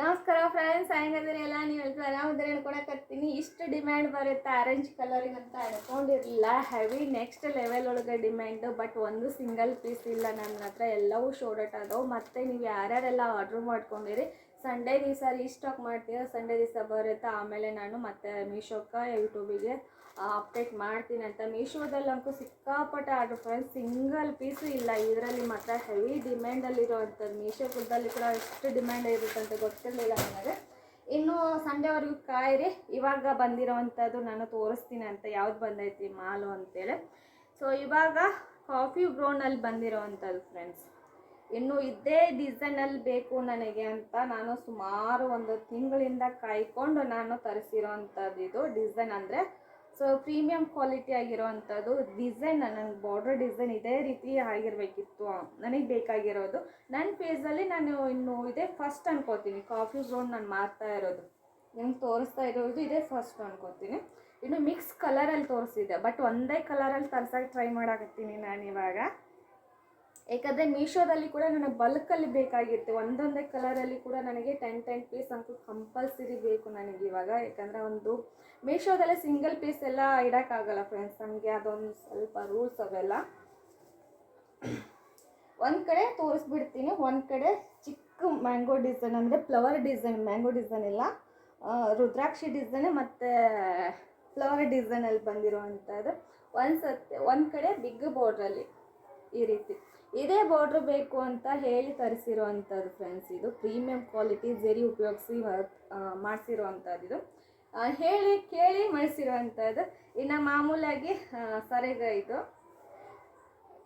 ನಮಸ್ಕಾರ ಫ್ರೆಂಡ್ಸ್ ಹೆಂಗದಿರಿ ಎಲ್ಲ? ನೀವು ಹೇಳ್ತಾ ಆರಾಮದಿರಿ ಅನ್ಕೊಳಕತ್ತೀನಿ ಇಷ್ಟು ಡಿಮ್ಯಾಂಡ್ ಬರುತ್ತೆ ಆರೆಂಜ್ ಕಲರಿಗೆ ಅಂತ ಅನ್ಕೊಂಡಿರಲಿಲ್ಲ. ಹೆವಿ ನೆಕ್ಸ್ಟ್ ಲೆವೆಲ್ ಒಳಗೆ ಡಿಮ್ಯಾಂಡು ಬಟ್ ಒಂದು ಸಿಂಗಲ್ ಪೀಸ್ ಇಲ್ಲ ನನ್ನ ಹತ್ರ. ಎಲ್ಲವೂ ಶೋರ್ಟ್ ಆದವು ಮತ್ತು ನೀವು ಯಾರ್ಯಾರೆಲ್ಲ ಆರ್ಡ್ರ್ ಮಾಡ್ಕೊಂಡಿರಿ ಸಂಡೇ ದಿವಸ ರೀಸ್ಟಾಕ್ ಮಾಡ್ತೀನಿ ಸಂಡೇ ದಿವಸ ಬರುತ್ತೆ? ಆಮೇಲೆ ನಾನು ಮತ್ತೆ ಮೀಶೋಕ್ಕೆ ಯೂಟ್ಯೂಬಿಗೆ ಅಪ್ಡೇಟ್ ಮಾಡ್ತೀನಿ ಅಂತ. ಮೀಶೋದಲ್ಲಂತೂ ಸಿಕ್ಕಾಪಟ್ಟೆ ಆರ್ಡ್ರ್ ಫ್ರೆಂಡ್ಸ್ ಸಿಂಗಲ್ ಪೀಸು ಇಲ್ಲ. ಇದರಲ್ಲಿ ಮಾತ್ರ ಹೆವಿ ಡಿಮ್ಯಾಂಡಲ್ಲಿರೋವಂಥದ್ದು ಮೀಶೋದಲ್ಲಿ ಕೂಡ ಎಷ್ಟು ಡಿಮ್ಯಾಂಡ್ ಇರುತ್ತೆ ಅಂತ ಗೊತ್ತಿರಲಿಲ್ಲ ನನಗೆ. ಇನ್ನು ಸಂಡೆವರೆಗೂ ಕಾಯಿರಿ. ಇವಾಗ ಬಂದಿರೋವಂಥದ್ದು ನಾನು ತೋರಿಸ್ತೀನಿ ಅಂತ. ಯಾವ್ದು ಬಂದೈತಿ ಮಾಲು ಅಂತೇಳಿ. ಸೊ ಇವಾಗ ಕಾಫಿ ಬ್ರೌನಲ್ಲಿ ಬಂದಿರೋವಂಥದ್ದು ಫ್ರೆಂಡ್ಸ್ ಇನ್ನು ಇದೇ ಡಿಸೈನಲ್ಲಿ ಬೇಕು ನನಗೆ ಅಂತ ನಾನು ಸುಮಾರು ಒಂದು ತಿಂಗಳಿಂದ ಕಾಯ್ಕೊಂಡು ನಾನು ತರಿಸಿರೋವಂಥದ್ದು ಇದು ಡಿಸೈನ್ ಅಂದರೆ. ಸೊ ಪ್ರೀಮಿಯಂ ಕ್ವಾಲಿಟಿ ಆಗಿರೋವಂಥದ್ದು ಡಿಸೈನ್ ನನಗೆ ಬಾರ್ಡರ್ ಡಿಸೈನ್ ಇದೇ ರೀತಿ ಆಗಿರಬೇಕಿತ್ತು. ನನಗೆ ಬೇಕಾಗಿರೋದು. ನನ್ನ ಫೇಸಲ್ಲಿ ನಾನು ಇನ್ನು ಇದೇ ಫಸ್ಟ್ ಅನ್ಕೋತೀನಿ. ಕಾಫಿ ಬ್ರೌನ್ ನಾನು ಮಾರ್ತಾ ಇರೋದು. ನಿಮ್ಗೆ ತೋರಿಸ್ತಾ ಇರೋದು ಇದೇ ಫಸ್ಟ್ ಅನ್ಕೋತೀನಿ. ಇನ್ನು ಮಿಕ್ಸ್ ಕಲರಲ್ಲಿ ತೋರಿಸಿದೆ ಬಟ್ ಒಂದೇ ಕಲರಲ್ಲಿ ತರ್ಸಕ್ಕೆ ಟ್ರೈ ಮಾಡಾಕತ್ತೀನಿ ನಾನು ಇವಾಗ. ಯಾಕಂದರೆ ಮೀಶೋದಲ್ಲಿ ಕೂಡ ನನಗೆ ಬಲ್ಕಲ್ಲಿ ಬೇಕಾಗಿತ್ತು. ಒಂದೊಂದೇ ಕಲರಲ್ಲಿ ಕೂಡ ನನಗೆ ಟೆನ್ ಟೆನ್ ಪೀಸ್ ಅಂತೂ ಕಂಪಲ್ಸರಿ ಬೇಕು ನನಗೆ ಇವಾಗ. ಯಾಕಂದರೆ ಒಂದು ಮೀಶೋದಲ್ಲೇ ಸಿಂಗಲ್ ಪೀಸ್ ಎಲ್ಲ ಇಡೋಕ್ಕಾಗಲ್ಲ ಫ್ರೆಂಡ್ಸ್ ನನಗೆ ಅದೊಂದು ಸ್ವಲ್ಪ ರೂಲ್ಸ್ ಅವೆಲ್ಲ. ಒಂದು ಕಡೆ ತೋರಿಸ್ಬಿಡ್ತೀನಿ. ಒಂದು ಕಡೆ ಚಿಕ್ಕ ಮ್ಯಾಂಗೋ ಡಿಸೈನ್ ಅಂದರೆ ಫ್ಲವರ್ ಡಿಸೈನ್ ಮ್ಯಾಂಗೋ ಡಿಸೈನ್ ಇಲ್ಲ. ರುದ್ರಾಕ್ಷಿ ಡಿಸೈನ್ ಮತ್ತು ಫ್ಲವರ್ ಡಿಸೈನಲ್ಲಿ ಬಂದಿರುವಂಥದ್ದು ಒಂದು ಸತಿ, ಒಂದು ಕಡೆ ಬಿಗ್ ಬಾರ್ಡ್ರಲ್ಲಿ ಈ ರೀತಿ. ಇದೇ ಬಾರ್ಡ್ರ್ ಬೇಕು ಅಂತ ಹೇಳಿ ತರಿಸಿರುವಂಥದ್ದು ಫ್ರೆಂಡ್ಸ್ ಇದು. ಪ್ರೀಮಿಯಂ ಕ್ವಾಲಿಟಿ ಜರಿ ಉಪಯೋಗಿಸಿ ಮಾಡಿಸಿರುವಂಥದ್ದು ಇದು ಹೇಳಿ, ಕೇಳಿ ಮಾಡಿಸಿರುವಂಥದ್ದು. ಇನ್ನು ಮಾಮೂಲಾಗಿ ಸರಿಗ ಇದು.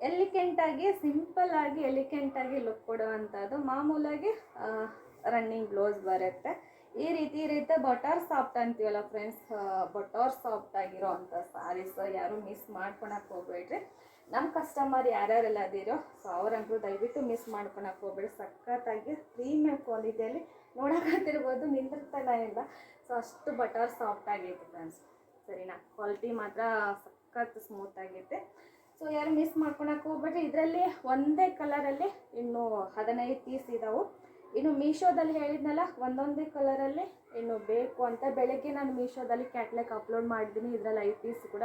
ಎಲಿಕೆಂಟಾಗಿ ಸಿಂಪಲ್ ಆಗಿ ಎಲಿಕೆಂಟಾಗಿ ಲುಕ್ ಕೊಡುವಂಥದ್ದು. ಮಾಮೂಲಾಗಿ ರನ್ನಿಂಗ್ ಬ್ಲೌಸ್ ಬರುತ್ತೆ. ಈ ರೀತಿ ಈ ರೀತಿ ಬಟರ್ ಸಾಫ್ಟ್ ಅಂತೀವಲ್ಲ ಫ್ರೆಂಡ್ಸ್ ಬಟರ್ ಸಾಫ್ಟ್ ಆಗಿರೋ ಅಂಥ ಸಾರೀಸ್ ಯಾರು ಮಿಸ್ ಮಾಡ್ಕೊಳಕ್ಕೆ ಹೋಗ್ಬೇಡ್ರಿ. ನಮ್ಮ ಕಸ್ಟಮರ್ ಯಾರ್ಯಾರೆಲ್ಲ ಅದಿರೋ ಸೊ ಅವ್ರಂತೂ ದಯವಿಟ್ಟು ಮಿಸ್ ಮಾಡ್ಕೊಳಕ್ಕೆ ಹೋಗ್ಬೇಡಿ. ಸಖತ್ತಾಗಿ ಪ್ರೀಮಿಯಂ ಕ್ವಾಲಿಟಿಯಲ್ಲಿ ನೋಡೋಕತ್ತಿರ್ಬೋದು ನಿಂದಿರ್ತಲ್ಲ ಇಲ್ಲ. ಸೊ ಅಷ್ಟು ಬಟರ್ ಸಾಫ್ಟ್ ಆಗೈತೆ ಫ್ರೆಂಡ್ಸ್ ಸರಿನಾ? ಕ್ವಾಲಿಟಿ ಮಾತ್ರ ಸಖತ್ ಸ್ಮೂತ್ ಆಗೈತೆ. ಸೊ ಯಾರು ಮಿಸ್ ಮಾಡ್ಕೊಳಕ್ಕೆ ಹೋಗ್ಬೇಡ್ರಿ. ಇದರಲ್ಲಿ ಒಂದೇ ಕಲರಲ್ಲಿ ಇನ್ನು ಹದಿನೈದು ಪೀಸ್ ಇದಾವೆ. ಇನ್ನು ಮೀಶೋದಲ್ಲಿ ಹೇಳಿದ್ನಲ್ಲ, ಒಂದೊಂದೇ ಕಲರಲ್ಲಿ ಅಂತ ಬೆಳಗ್ಗೆ ನಾನು ಮೀಶೋದಲ್ಲಿ ಕ್ಯಾಟ್ಲಾಗ್ ಅಪ್ಲೋಡ್ ಮಾಡಿದ್ದೀನಿ ಇದರಲ್ಲಿ ಐ ಪೀಸ್ ಕೂಡ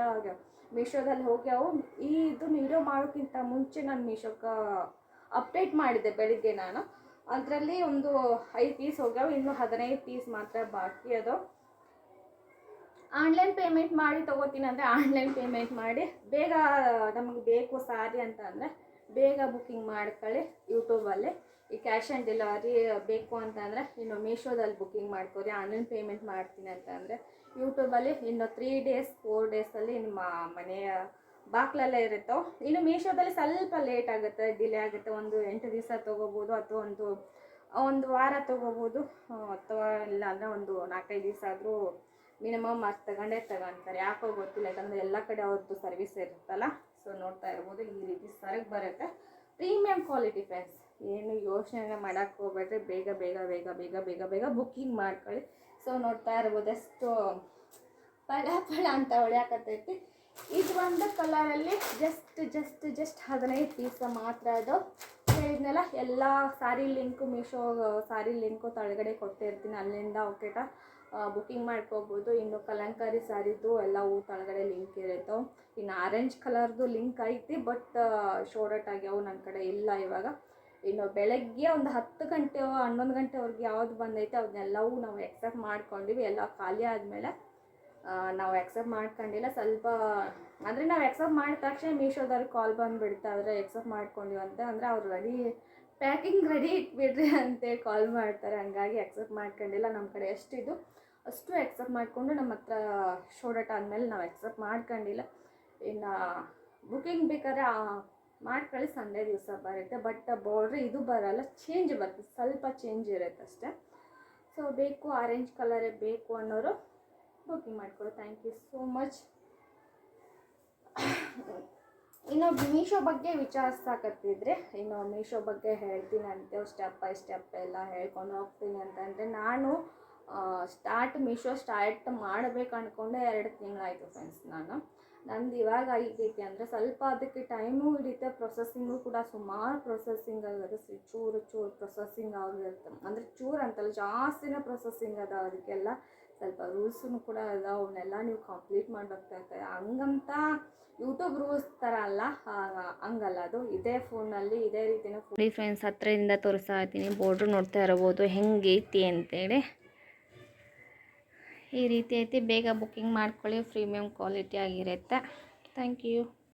ಮೀಶೋದಲ್ಲಿ ಹೋಗ್ಯಾವು ಈ ಇದು ವಿಡಿಯೋ ಮಾಡೋಕ್ಕಿಂತ ಮುಂಚೆ ನಾನು ಮೀಶೋಕ್ಕೆ ಅಪ್ಡೇಟ್ ಮಾಡಿದ್ದೆ ಬೆಳಿಗ್ಗೆ ನಾನು. ಅದರಲ್ಲಿ ಒಂದು ಐದು ಪೀಸ್ ಹೋಗ್ಯಾವ ಇನ್ನು ಹದಿನೈದು ಪೀಸ್ ಮಾತ್ರ ಬಾಕಿ ಅದು. ಆನ್ಲೈನ್ ಪೇಮೆಂಟ್ ಮಾಡಿ ತೊಗೋತೀನಿ ಅಂದರೆ ಆನ್ಲೈನ್ ಪೇಮೆಂಟ್ ಮಾಡಿ. ಬೇಗ ನಮಗೆ ಬೇಕು ಸಾರಿ ಅಂತ ಅಂದರೆ ಬೇಗ ಬುಕ್ಕಿಂಗ್ ಮಾಡ್ಕೊಳ್ಳಿ ಯೂಟ್ಯೂಬಲ್ಲಿ ಈ ಕ್ಯಾಶ್ ಆನ್ ಡೆಲಿವರಿ ಬೇಕು ಅಂತಂದರೆ ಇನ್ನು ಮೀಶೋದಲ್ಲಿ ಬುಕ್ಕಿಂಗ್ ಮಾಡ್ಕೊರಿ ಆನ್ಲೈನ್ ಪೇಮೆಂಟ್ ಮಾಡ್ತೀನಿ ಅಂತಂದರೆ ಯೂಟ್ಯೂಬಲ್ಲಿ ಇನ್ನು ತ್ರೀ ಡೇಸ್ ಫೋರ್ ಡೇಸಲ್ಲಿ ನಿಮ್ಮ ಮನೆಯ ಬಾಕ್ಲಲ್ಲೇ ಇರುತ್ತೋ. ಇನ್ನು ಮೀಶೋದಲ್ಲಿ ಸ್ವಲ್ಪ ಲೇಟ್ ಆಗುತ್ತೆ ಡಿಲೇ ಆಗುತ್ತೆ. ಒಂದು ಎಂಟು ದಿವಸ ತೊಗೋಬೋದು ಅಥವಾ ಒಂದು ಒಂದು ವಾರ ತೊಗೋಬೋದು. ಅಥವಾ ಇಲ್ಲ ಅಂದರೆ ಒಂದು ನಾಲ್ಕೈದು ದಿವಸ ಆದರೂ ಮಿನಿಮಮ್ ಅಷ್ಟು ತಗೊಂಡೇ ತಗೊಂತಾರೆ. ಯಾಕೋ ಗೊತ್ತಿಲ್ಲ, ಯಾಕಂದರೆ ಎಲ್ಲ ಕಡೆ ಅವ್ರದ್ದು ಸರ್ವಿಸ್ ಇರುತ್ತಲ್ಲ. ಸೊ ನೋಡ್ತಾ ಇರ್ಬೋದು ಈ ರೀತಿ ಸರಗ್ ಬರುತ್ತೆ. ಪ್ರೀಮಿಯಂ ಕ್ವಾಲಿಟಿ ಫ್ರೆಂಡ್ಸ್, ಏನು ಯೋಚನೆ ಮಾಡೋಕ್ಕೆ ಹೋಗ್ಬೇಡ್ರಿ. ಬೇಗ ಬೇಗ ಬೇಗ ಬೇಗ ಬೇಗ ಬೇಗ ಬುಕ್ಕಿಂಗ್ ಮಾಡ್ಕೊಳ್ಳಿ. ಸೊ ನೋಡ್ತಾ ಇರ್ಬೋದು ಎಷ್ಟು ಪಳ ಪಳ ಅಂತ ಹೊಳ್ಯಾಕತ್ತೈತಿ. ಇದು ಒಂದು ಕಲರಲ್ಲಿ ಜಸ್ಟ್ ಜಸ್ಟ್ ಜಸ್ಟ್ ಹದಿನೈದು ಪೀಸ ಮಾತ್ರ ಅದು. ಹೇಳಿದ್ನಲ್ಲ ಎಲ್ಲ saree link Meesho saree link ತಳಗಡೆ ಕೊಟ್ಟಿರ್ತೀನಿ. ಅಲ್ಲಿಂದ ಓಕೆಟ ಬುಕ್ಕಿಂಗ್ ಮಾಡ್ಕೋಬೋದು. ಇನ್ನು ಕಲಂಕಾರಿ ಸಾರಿದು ಎಲ್ಲವೂ ತಳಗಡೆ ಲಿಂಕ್ ಇರುತ್ತೆ. ಇನ್ನು ಆರೆಂಜ್ ಕಲರ್ದು ಲಿಂಕ್ ಐತಿ ಬಟ್ ಶೋರ್ಟ್ ಆಗ್ಯಾವು ನನ್ನ ಕಡೆ ಇಲ್ಲ ಇವಾಗ. ಇನ್ನು ಬೆಳಗ್ಗೆ ಒಂದು ಹತ್ತು ಗಂಟೆ, ಹನ್ನೊಂದು ಗಂಟೆವರೆಗೆ ಯಾವ್ದು ಬಂದೈತೆ ಅದನ್ನೆಲ್ಲವೂ ನಾವು ಎಕ್ಸೆಪ್ಟ್ ಮಾಡ್ಕೊಂಡಿವಿ. ಎಲ್ಲ ಖಾಲಿ ಆದಮೇಲೆ ನಾವು ಎಕ್ಸೆಪ್ಟ್ ಮಾಡ್ಕೊಂಡಿಲ್ಲ. ಸ್ವಲ್ಪ, ಅಂದರೆ ನಾವು ಎಕ್ಸೆಪ್ಟ್ ಮಾಡಿದ ತಕ್ಷಣ ಮೀಶೋದವ್ರಿಗೆ ಕಾಲ್ ಬಂದುಬಿಡ್ತಾ ಆದರೆ ಎಕ್ಸೆಪ್ಟ್ ಅಂತ. ಅಂದರೆ ಅವ್ರು ರೆಡಿ ಪ್ಯಾಕಿಂಗ್ ರೆಡಿ ಇಟ್ಬಿಡ್ರಿ ಅಂತೇಳಿ ಕಾಲ್ ಮಾಡ್ತಾರೆ. ಹಂಗಾಗಿ ಎಕ್ಸೆಪ್ಟ್ ಮಾಡ್ಕೊಂಡಿಲ್ಲ. ನಮ್ಮ ಕಡೆ ಎಷ್ಟಿದು ಅಷ್ಟು ಎಕ್ಸೆಪ್ಟ್ ಮಾಡಿಕೊಂಡು ನಮ್ಮ ಹತ್ರ ಶೋಡಟ್ ಆದಮೇಲೆ ನಾವು ಎಕ್ಸೆಪ್ಟ್ ಮಾಡ್ಕೊಂಡಿಲ್ಲ. ಇನ್ನು ಬುಕ್ಕಿಂಗ್ ಬೇಕಾದ್ರೆ ಮಾಡ್ಕೊಳ್ಳಿ ಸಂಡೇ ದಿವಸ ಬರುತ್ತೆ. ಬಟ್ ಬಾರ್ಡ್ರ್ ಇದು ಬರಲ್ಲ ಚೇಂಜ್ ಬರುತ್ತೆ. ಸ್ವಲ್ಪ ಚೇಂಜ್ ಇರುತ್ತೆ ಅಷ್ಟೇ. ಸೊ ಬೇಕು ಆರೆಂಜ್ ಕಲರೇ ಬೇಕು ಅನ್ನೋರು ಬುಕ್ಕಿಂಗ್ ಮಾಡ್ಕೊಳ್ಳಿ. ಥ್ಯಾಂಕ್ ಯು ಸೋ ಮಚ್ ಇನ್ನು ಮೀಶೋ ಬಗ್ಗೆ ವಿಚಾರಿಸಕತ್ತಿದ್ರೆ ಇನ್ನು ಮೀಶೋ ಬಗ್ಗೆ ಹೇಳ್ತೀನಿ ಅಂತ ಸ್ಟೆಪ್ ಬೈ ಸ್ಟೆಪ್ ಎಲ್ಲ ಹೇಳ್ಕೊಂಡು ಹೋಗ್ತೀನಿ ಅಂತಂದರೆ, ನಾನು ಸ್ಟಾರ್ಟ್ ಮೀಶೋ ಸ್ಟಾರ್ಟ್ ಮಾಡಬೇಕು ಅಂದ್ಕೊಂಡೆ ಎರಡು ತಿಂಗಳಾಯಿತು ಫ್ರೆಂಡ್ಸ್ ನಾನು. ನಂದು ಇವಾಗ ಆಗೈತಿ ಅಂದರೆ ಸ್ವಲ್ಪ ಅದಕ್ಕೆ ಟೈಮು ಹಿಡಿಯುತ್ತೆ ಪ್ರೊಸೆಸಿಂಗು ಕೂಡ ಸುಮಾರು ಪ್ರೊಸೆಸಿಂಗ್ ಆಗುತ್ತೆ ಚೂರು ಚೂರು ಪ್ರೊಸೆಸಿಂಗ್ ಆಗಿರುತ್ತೆ ಅಂದರೆ ಚೂರು ಅಂತಲ್ಲ, ಜಾಸ್ತಿನೇ ಪ್ರೊಸೆಸಿಂಗ್ ಅದ ಅದಕ್ಕೆಲ್ಲ ಸ್ವಲ್ಪ ರೂಲ್ಸೂ ಕೂಡ ಅದ ಅವನ್ನೆಲ್ಲ ನೀವು ಕಂಪ್ಲೀಟ್ ಮಾಡಬೇಕಾಗ್ತದೆ ಹಂಗಂತ ಯೂಟ್ಯೂಬ್ ರೂಲ್ಸ್ ಥರ ಅಲ್ಲ ಹಂಗಲ್ಲ ಅದು. ಇದೇ ಫೋನಲ್ಲಿ ಇದೇ ರೀತಿನ ಫ್ರೆಂಡ್ಸ್ ಹತ್ತಿರದಿಂದ ತೋರಿಸ್ತಾ ಇದ್ದೀನಿ. ಬೋರ್ಡ್ರು ನೋಡ್ತಾ ಇರ್ಬೋದು. ಹೆಂಗೈತಿ ಅಂತೇಳಿ. ಈ ರೀತಿ ಐತಿ. ಬೇಗ ಬುಕ್ಕಿಂಗ್ ಮಾಡ್ಕೊಳ್ಳಿ. ಪ್ರೀಮಿಯಂ ಕ್ವಾಲಿಟಿ ಆಗಿರುತ್ತೆ. Thank you